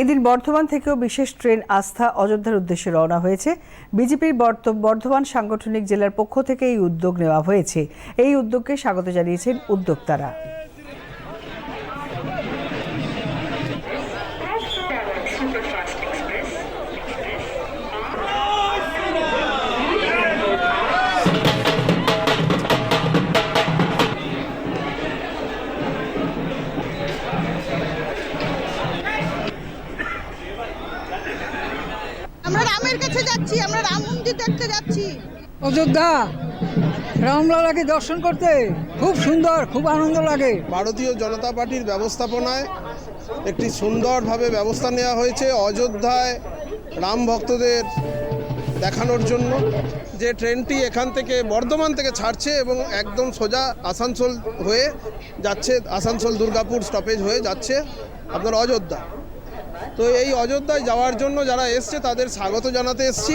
এদিন বর্ধমান থেকেও বিশেষ ট্রেন আস্থা অযোধ্যার উদ্দেশ্যে রওনা হয়েছে। বিজেপির বর্ধমান সাংগঠনিক জেলার পক্ষ থেকে এই উদ্যোগ নেওয়া হয়েছে। এই উদ্যোগকে স্বাগত জানিয়েছেন উদ্যোক্তারা। আমরা রামের কাছে যাচ্ছি আমরা রাম মন্দির দেখতে যাচ্ছি। অযোধ্যা রামলালাকে দর্শন করতে খুব সুন্দর খুব আনন্দ লাগে। ভারতীয় জনতা পার্টির ব্যবস্থাপনায় একটি সুন্দরভাবে ব্যবস্থা নেওয়া হয়েছে অযোধ্যায় রাম ভক্তদের দেখানোর জন্য। যে ট্রেনটি এখান থেকে বর্ধমান থেকে ছাড়ছে এবং একদম সোজা আসানসোল হয়ে যাচ্ছে আসানসোল দুর্গাপুর স্টপেজ হয়ে যাচ্ছে আপনার অযোধ্যা। তো এই অযোধ্যায় যাওয়ার জন্য যারা এসছে তাদের স্বাগত জানাতে এসছি।